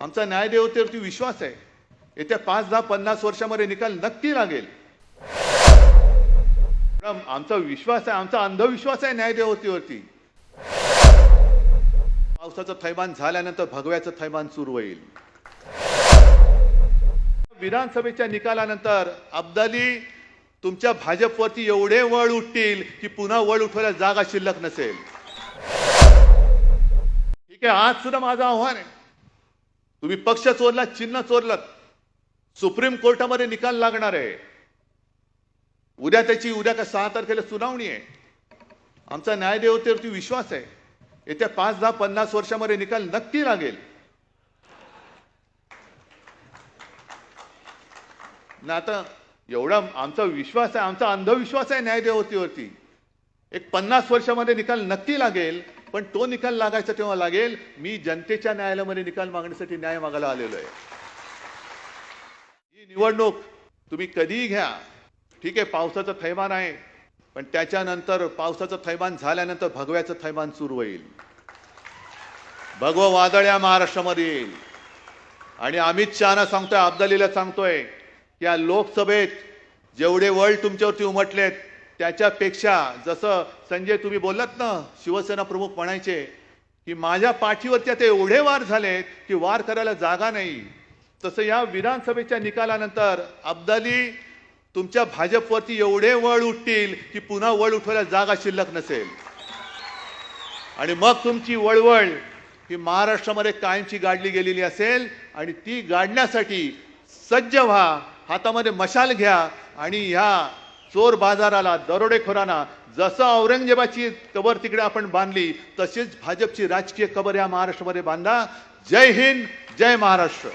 आमचा न्यायदेवतेवरती विश्वास आहे. येत्या पाच दहा पन्नास वर्षामध्ये निकाल नक्की लागेल. आमचा विश्वास आहे आमचा अंधविश्वास आहे न्यायदेवतेवरती. पावसाचं थैमान झाल्यानंतर भगव्याचं थैमान सुरू होईल. विधानसभेच्या निकालानंतर अब्दाली तुमच्या भाजपवरती एवढे वळ उठतील की पुन्हा वळ उठवायला जागा शिल्लक नसेल. ठीक आहे आज सुद्धा माझं आव्हान आहे. तुम्ही पक्ष चोरलात चिन्ह चोरलात. सुप्रीम कोर्टामध्ये निकाल लागणार आहे. उद्या त्याची उद्या का सहा तारखेला सुनावणी आहे. आमचा न्यायदेवतेवरती विश्वास आहे. येत्या पाच दहा पन्नास वर्षामध्ये निकाल नक्की लागेल. ना आता एवढा आमचा विश्वास आहे आमचा अंधविश्वास आहे न्यायदेवतेवरती. एक पन्नास वर्षामध्ये निकाल नक्की लागेल. पण तो निकाल लागायचा तेव्हा लागेल. मी जनतेच्या न्यायालयामध्ये निकाल मागण्यासाठी न्याय मागायला आलेलो आहे. ही निवडणूक तुम्ही कधीही घ्या. ठीक आहे पावसाचं थैमान आहे. पण त्याच्यानंतर पावसाचं थैमान झाल्यानंतर भगव्याचं थैमान सुरू होईल. भगवं वादळ या महाराष्ट्रामध्ये येईल आणि अमित शहाना सांगतोय अब्दालीला सांगतोय की या लोकसभेत जेवढे वळ तुमच्यावरती उमटलेत त्याच्यापेक्षा जसं संजय तुम्ही बोललात ना शिवसेना प्रमुख म्हणायचे की माझ्या पाठीवरती आता एवढे वार झालेत की वार करायला जागा नाही. तसं या विधानसभेच्या निकालानंतर अब्दाली तुमच्या भाजपवरती एवढे वळ उठतील की पुन्हा वळ उठवायला जागा शिल्लक नसेल. आणि मग तुमची वळवळ ही महाराष्ट्रामध्ये कायमची गाडली गेलेली असेल आणि ती गाडण्यासाठी सज्ज व्हा हातामध्ये मशाल घ्या आणि ह्या चोर बाजाराला दरोडेखोरांना जसं औरंगजेबाची कबर तिकडे आपण बांधली तशीच भाजपची राजकीय कबर या महाराष्ट्रामध्ये बांधा. जय हिंद जय महाराष्ट्र.